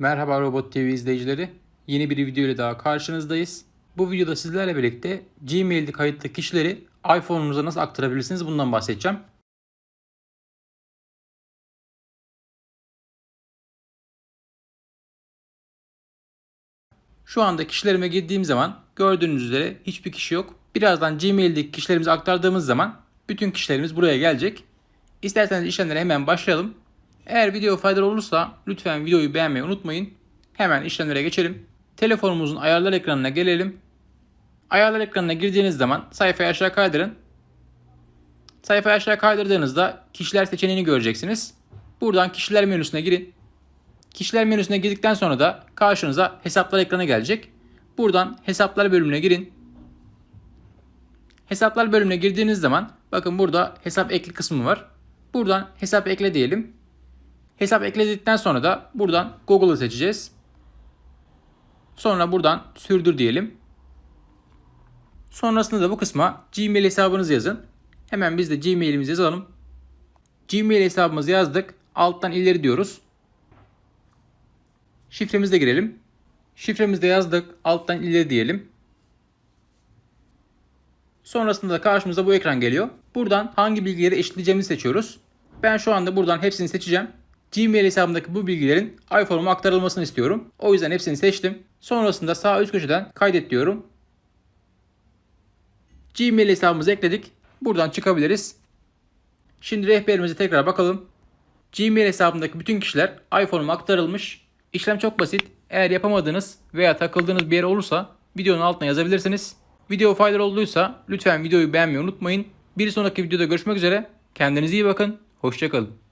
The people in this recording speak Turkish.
Merhaba Robot TV izleyicileri. Yeni bir video ile daha karşınızdayız. Bu videoda sizlerle birlikte Gmail'de kayıtlı kişileri iPhone'unuza nasıl aktarabilirsiniz bundan bahsedeceğim. Şu anda kişilerime girdiğim zaman gördüğünüz üzere hiçbir kişi yok. Birazdan Gmail'deki kişilerimizi aktardığımız zaman bütün kişilerimiz buraya gelecek. İsterseniz işlemlere hemen başlayalım. Eğer video faydalı olursa lütfen videoyu beğenmeyi unutmayın. Hemen işlemlere geçelim. Telefonumuzun ayarlar ekranına gelelim. Ayarlar ekranına girdiğiniz zaman sayfayı aşağı kaydırın. Sayfayı aşağı kaydırdığınızda kişiler seçeneğini göreceksiniz. Buradan kişiler menüsüne girin. Kişiler menüsüne girdikten sonra da karşınıza hesaplar ekranı gelecek. Buradan hesaplar bölümüne girin. Hesaplar bölümüne girdiğiniz zaman bakın burada hesap ekle kısmı var. Buradan hesap ekle diyelim. Hesap ekledikten sonra da buradan Google'ı seçeceğiz. Sonra buradan sürdür diyelim. Sonrasında da bu kısma Gmail hesabınızı yazın. Hemen biz de Gmail'imizi yazalım. Gmail hesabımızı yazdık. Alttan ileri diyoruz. Şifremizi de girelim. Şifremizi de yazdık. Alttan ileri diyelim. Sonrasında da karşımıza bu ekran geliyor. Buradan hangi bilgileri eşitleyeceğimizi seçiyoruz. Ben şu anda buradan hepsini seçeceğim. Gmail hesabımdaki bu bilgilerin iPhone'uma aktarılmasını istiyorum. O yüzden hepsini seçtim. Sonrasında sağ üst köşeden kaydet diyorum. Gmail hesabımızı ekledik. Buradan çıkabiliriz. Şimdi rehberimize tekrar bakalım. Gmail hesabımdaki bütün kişiler iPhone'uma aktarılmış. İşlem çok basit. Eğer yapamadığınız veya takıldığınız bir yer olursa videonun altına yazabilirsiniz. Video faydalı olduysa lütfen videoyu beğenmeyi unutmayın. Bir sonraki videoda görüşmek üzere. Kendinize iyi bakın. Hoşçakalın.